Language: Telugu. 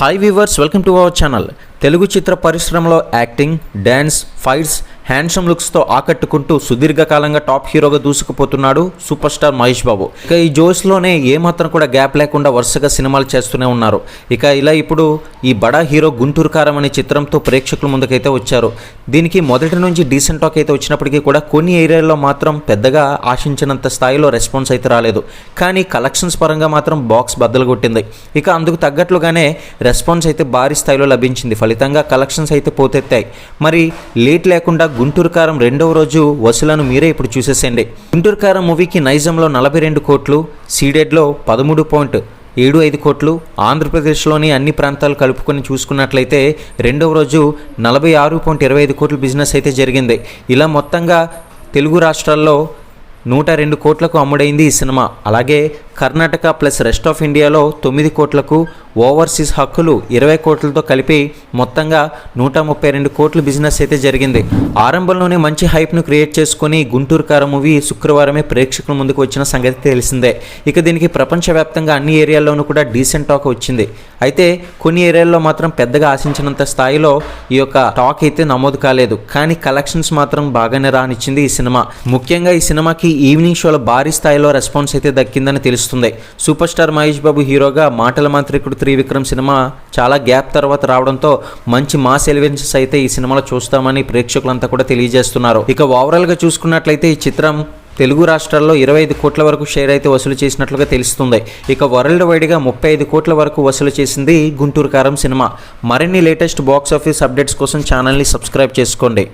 Hi viewers welcome to our channel Telugu చిత్ర పరిశ్రమలో యాక్టింగ్ డ్యాన్స్ ఫైట్స్ హ్యాండ్సమ్ లుక్స్తో ఆకట్టుకుంటూ సుదీర్ఘకాలంగా టాప్ హీరోగా దూసుకుపోతున్నాడు సూపర్ స్టార్ మహేష్ బాబు. ఇక ఈ జోష్లోనే ఏమాత్రం కూడా గ్యాప్ లేకుండా వరుసగా సినిమాలు చేస్తూనే ఉన్నారు. ఇక ఇలా ఇప్పుడు ఈ బడా హీరో గుంటూరు కారం అనే చిత్రంతో ప్రేక్షకుల ముందుకైతే వచ్చారు. దీనికి మొదటి నుంచి డీసెంట్ టాక్ అయితే వచ్చినప్పటికీ కూడా కొన్ని ఏరియాల్లో మాత్రం పెద్దగా ఆశించినంత స్థాయిలో రెస్పాన్స్ అయితే రాలేదు. కానీ కలెక్షన్స్ పరంగా మాత్రం బాక్స్ బద్దలు కొట్టింది ఇక అందుకు తగ్గట్లుగానే రెస్పాన్స్ అయితే భారీ స్థాయిలో లభించింది. ఫలితంగా కలెక్షన్స్ అయితే పోతెత్తాయి. మరి లేట్ లేకుండా గుంటూరు కారం రెండవ రోజు వసూలను మీరే ఇప్పుడు చూసేసేయండి. గుంటూరు కారం మూవీకి నైజంలో నలభై రెండు కోట్లు సీడెడ్లో పదమూడు పాయింట్ ఏడు ఐదు కోట్లు ఆంధ్రప్రదేశ్లోని అన్ని ప్రాంతాలు కలుపుకొని చూసుకున్నట్లయితే రెండవ రోజు నలభై ఆరు పాయింట్ ఇరవై ఐదు కోట్ల బిజినెస్ అయితే జరిగింది. ఇలా మొత్తంగా తెలుగు రాష్ట్రాల్లో నూట రెండు కోట్లకు అమ్ముడైంది ఈ సినిమా. అలాగే కర్ణాటక ప్లస్ రెస్ట్ ఆఫ్ ఇండియాలో తొమ్మిది కోట్లకు ఓవర్సీస్ హక్కులు ఇరవై కోట్లతో కలిపి మొత్తంగా నూట ముప్పై రెండు కోట్ల బిజినెస్ అయితే జరిగింది. ఆరంభంలోనే మంచి హైప్ను క్రియేట్ చేసుకుని గుంటూరు కార మూవీ శుక్రవారమే ప్రేక్షకుల ముందుకు వచ్చిన సంగతి తెలిసిందే. ఇక దీనికి ప్రపంచవ్యాప్తంగా అన్ని ఏరియాల్లోనూ కూడా డీసెంట్ టాక్ వచ్చింది. అయితే కొన్ని ఏరియాల్లో మాత్రం పెద్దగా ఆశించినంత స్థాయిలో ఈ యొక్క టాక్ అయితే నమోదు కాలేదు. కానీ కలెక్షన్స్ మాత్రం బాగానే రానిచ్చింది ఈ సినిమా. ముఖ్యంగా ఈ సినిమాకి ఈవినింగ్ షోలో భారీ స్థాయిలో రెస్పాన్స్ అయితే దక్కిందని తెలుస్తుంది సూపర్ స్టార్ మహేష్ బాబు హీరోగా మాటల మంత్రికుడు త్రివిక్రమ్ సినిమా చాలా గ్యాప్ తర్వాత రావడంతో మంచి మాస్ ఎలివెన్సెస్ అయితే ఈ సినిమాలో చూస్తామని ప్రేక్షకులంతా కూడా తెలియజేస్తున్నారు. ఇక ఓవరాల్గా చూసుకున్నట్లయితే ఈ చిత్రం తెలుగు రాష్ట్రాల్లో ఇరవై ఐదు కోట్ల వరకు షేర్ అయితే వసూలు చేసినట్లుగా తెలుస్తుంది. ఇక వరల్డ్ వైడ్గా ముప్పై ఐదు కోట్ల వరకు వసూలు చేసింది గుంటూరు కారం సినిమా. మరిన్ని లేటెస్ట్ బాక్స్ ఆఫీస్ అప్డేట్స్ కోసం ఛానల్ని సబ్స్క్రైబ్ చేసుకోండి.